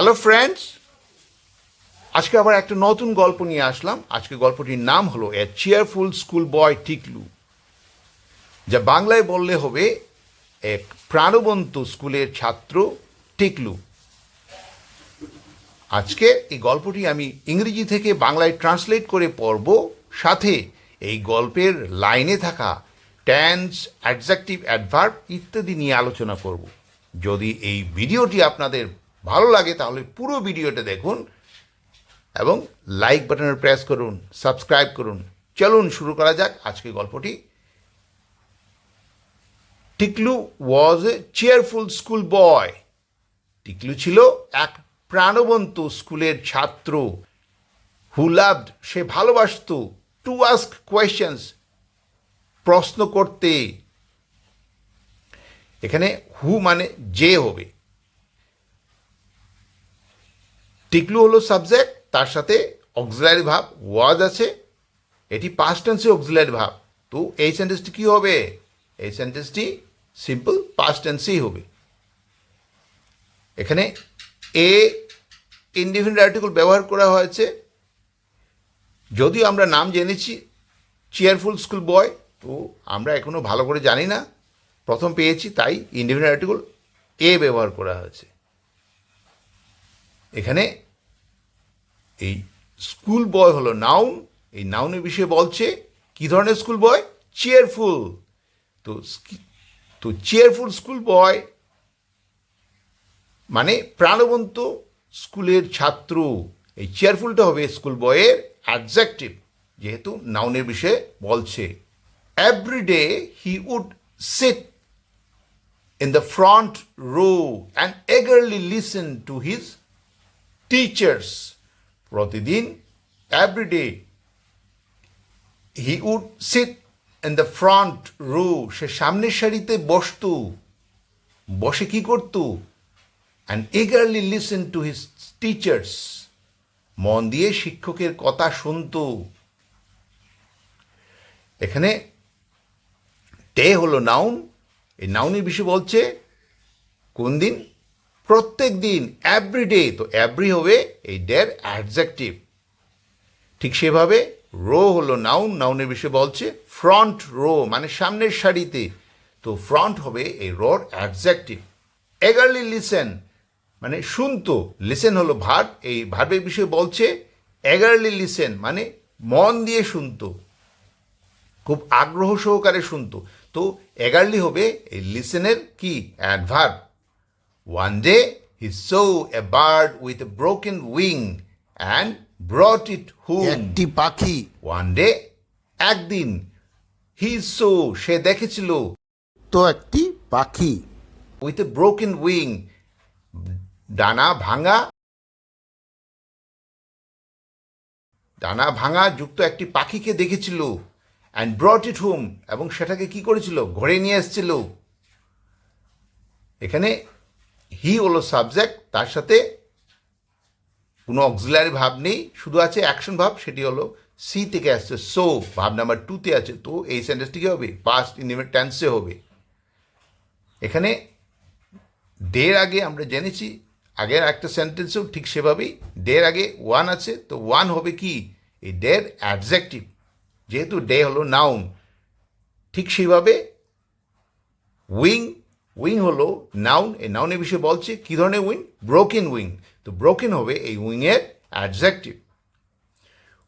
Hello friends আজকে আবার একটা নতুন গল্প নিয়ে আসলাম। আজকে গল্পটির নাম হলো এ চেয়ারফুল স্কুল বয় টিকলু যা বাংলায় বললে হবে এক প্রাণবন্ত স্কুলের ছাত্র টিকলু আজকে এই গল্পটি আমি ইংরেজি থেকে বাংলায় ট্রান্সলেট করে পড়ব। সাথে এই গল্পের লাইনে থাকা ট্যান্স অ্যাডজেক্টিভ অ্যাডভার্ব ইত্যাদি নিয়ে আলোচনা করব। যদি এই ভিডিওটি আপনাদের ভালো লাগে, তাহলে পুরো ভিডিওটা দেখুন এবং লাইক বাটনে প্রেস করুন সাবস্ক্রাইব করুন। চলুন, শুরু করা যাক। আজকে গল্পটি টিকলু ওয়াজ এ চেয়ারফুল স্কুল বয় টিকলু ছিল এক প্রাণবন্ত স্কুলের ছাত্র। হু লাভড সে ভালোবাসত টু আস্ক কোয়েশ্চেন্স প্রশ্ন করতে। এখানে হু মানে যে হবে। টিকলু হলো সাবজেক্ট তার সাথে অক্সিলারি ভাব ওয়াজ আছে। এটি পাস্ট টেন্সে অক্সিলারি ভাব। তো এই সেন্টেন্সটি কী হবে? এই সেন্টেন্সটি সিম্পল পাস্ট টেন্সেই হবে। এখানে এ ইন্ডিফিনিট আর্টিকেল ব্যবহার করা হয়েছে। যদিও আমরা নাম জেনেছি চেয়ারফুল স্কুল বয় তো আমরা এখনও ভালো করে জানি না। প্রথম পেয়েছি, তাই ইন্ডিফিনিট আর্টিকেল এ ব্যবহার করা হয়েছে। এখানে এই স্কুল বয় হলো নাউন এই নাউনের বিষয়ে বলছে, কি ধরনের স্কুল বয় চেয়ারফুল তো তো চেয়ারফুল স্কুল বয় মানে প্রাণবন্ত স্কুলের ছাত্র। এই চেয়ারফুলটা হবে স্কুল বয়ের অ্যাডজেক্টিভ যেহেতু নাউনের বিষয়ে বলছে। Everyday he would sit in the front row and eagerly listen to his teachers প্রতিদিন everyday he would sit in the front row সে সামনের সারিতে বসত, বসে কি করত? And eagerly listen to his teachers মন দিয়ে শিক্ষকের কথা শুনত। এখানে ডে হলো নাউন এই নাউনের বিষয়ে বলছে কোন দিন প্রত্যেক দিন এভরিডে তো এভরি হবে এই ডের অ্যাডজেক্টিভ ঠিক সেভাবে রো হলো নাউন নাউনের বিষয়ে বলছে ফ্রন্ট রো মানে সামনের সারিতে। তো ফ্রন্ট হবে এই রোর অ্যাডজেক্টিভ এগারলি লিসেন মানে শুনতো। লিসেন হলো ভার্ব এই ভার্বের বিষয়ে বলছে এগারলি লিসেন মানে মন দিয়ে শুনতো। খুব আগ্রহ সহকারে শুনতো। তো এগারলি হবে এই লিসেনের কি? Adverb one day he saw a bird with a broken wing and brought it hmm একটি পাখি। ওয়ান ডে একদিন হি সো সে দেখেছিল তো একটি পাখি। উইথ এ ব্রোকেন উইং ডানা ভাঙা ডানা ভাঙা যুক্ত একটি পাখিকে দেখেছিল অ্যান্ড ব্রট ইট হোম এবং সেটাকে কি করেছিল? ঘরে নিয়ে এসেছিল। এখানে হি হলো সাবজেক্ট, তার সাথে কোনো অক্সিলারি ভাব নেই, শুধু আছে অ্যাকশন ভাব, সেটি হলো সি থেকে আসছে, সো, ভাব নাম্বার টুতে আছে, তো এই সেন্টেন্সটি কী হবে? পাস্ট ইন্ডিমেট টেন্সে হবে। এখানে ডের আগে আমরা জেনেছি, আগের একটা সেন্টেন্সেও ঠিক সেভাবেই ডের আগে ওয়ান আছে, তো ওয়ান হবে কি? এই ডের অ্যাডজেক্টিভ যেহেতু ডে হলো নাউন ঠিক সেইভাবে উইং উইং হলো নাউন এই নাউনের বিষয়ে বলছে, কী ধরনের উইং ব্রোকেন উইং তো ব্রোকেন হবে এই উইংয়ের adjective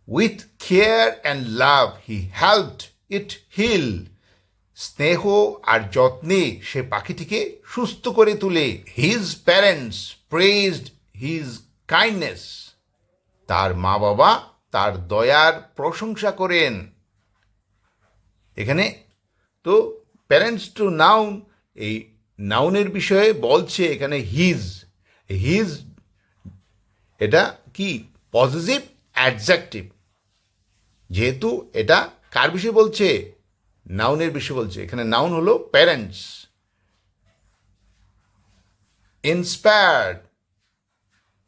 with care and love he helped it heal স্নেহ আর যত্নে সে পাখিটিকে সুস্থ করে তুলে। His parents praised his kindness তার মা বাবা তার দয়ার প্রশংসা করেন। এখানে তো প্যারেন্টস টু নাউন এই নাউনের বিষয়ে বলছে এখানে হিজ হিজ এটা কি? পজিটিভ অ্যাডজেক্টিভ যেহেতু এটা কার বিষয়ে বলছে? নাউনের বিষয়ে বলছে। এখানে নাউন হলো parents inspired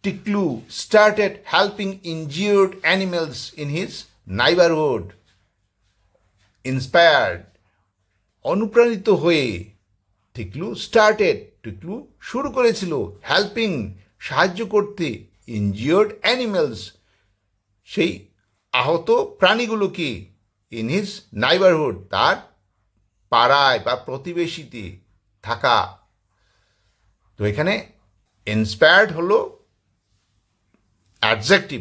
Tiklu started helping injured animals in his neighbourhood inspired অনুপ্রাণিত হয়ে টিকলু স্টার্টেড টিকলু শুরু করেছিল হেল্পিং সাহায্য করতে ইনজিওর্ড অ্যানিমেলস সেই আহত প্রাণীগুলোকে ইন হিজ নাইবারহুড তার পাড়ায় বা প্রতিবেশীতে থাকা। তো এখানে ইন্সপায়ার্ড হলো অ্যাডজেক্টিভ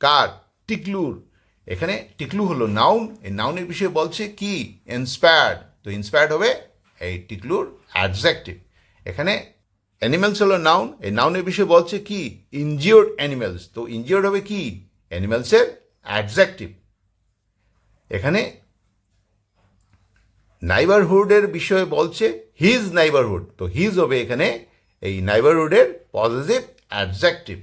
কার? টিকলুর। এখানে টিকলু হলো নাউন এই নাউনের বিষয়ে বলছে কি? ইন্সপায়ার্ড তো ইন্সপায়ার্ড হবে এই টিকলুর অ্যাডজেক্টিভ এখানে অ্যানিমেলস হলো নাউন এই নাউনের বিষয়ে বলছে কি? ইনজিওর্ড অ্যানিমেলস তো ইনজিওর্ড হবে কি? অ্যানিমেলসের অ্যাডজেক্টিভ এখানে নাইবারহুডের বিষয়ে বলছে হিজ নাইবারহুড তো হিজ হবে এখানে এই নাইবারহুডের positive adjective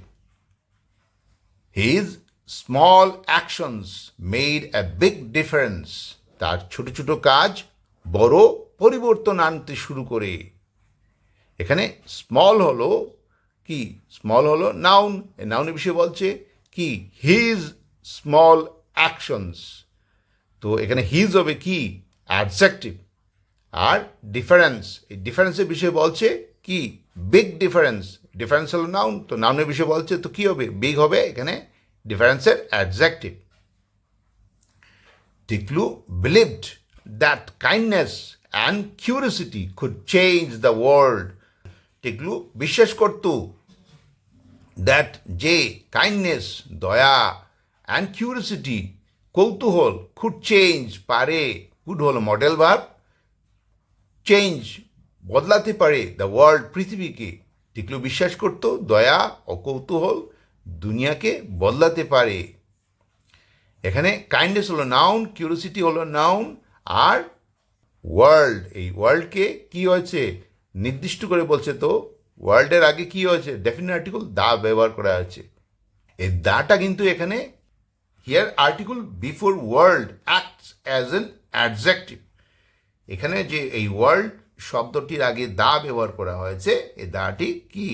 his small actions made a big difference তার ছোট ছোট কাজ বড় পরিবর্তন আনতে শুরু করে। এখানে স্মল হলো কি? স্মল হলো নাউন নাউনের বিষয়ে বলছে কি? হিজ স্মল অ্যাকশনস তো এখানে হিজ হবে কি? অ্যাডজেক্টিভ আর ডিফারেন্স এই ডিফারেন্সের বিষয়ে বলছে কি? বিগ ডিফারেন্স ডিফারেন্স হলো নাউন তো নাউনের বিষয়ে বলছে তো কি হবে? বিগ হবে এখানে ডিফারেন্সের adjective Tiklu believed that kindness and curiosity could change the world Tiklu বিশ্বাস করত দ্যাট যে কাইন্ডনেস দয়া অ্যান্ড কিউরিসিটি কৌতূহল খুড চেঞ্জ পারে কুড হলো মডেল ভাব চেঞ্জ বদলাতে পারে দ্য ওয়ার্ল্ড পৃথিবীকে। টিকলু বিশ্বাস করত দয়া ও কৌতূহল দুনিয়াকে বদলাতে পারে। এখানে কাইন্ডনেস হলো নাউন কিউরিসিটি হলো নাউন আর ওয়ার্ল্ড, এই ওয়ার্ল্ডকে কি হয়েছে? নির্দিষ্ট করে বলছে তো, ওয়ার্ল্ডের আগে কি হয়েছে? ডেফিনেট আর্টিকেল দা ব্যবহার করা হয়েছে। এই দাটা কিন্তু এখানে here article before world acts as an adjective এখানে যে এই ওয়ার্ল্ড শব্দটির আগে দা ব্যবহার করা হয়েছে, এই দাটি কি?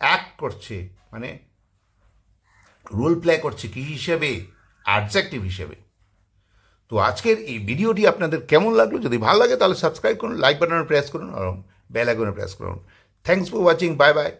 অ্যাক্ট করছে মানে রোল প্লে করছে কি হিসেবে? অ্যাডজেক্টিভ হিসেবে। তো আজকের এই ভিডিওটি আপনাদের কেমন লাগল? যদি ভালো লাগে তাহলে সাবস্ক্রাইব করুন লাইক বাটনে প্রেস করুন, আর বেল আইকনে প্রেস করুন। Thanks for watching bye bye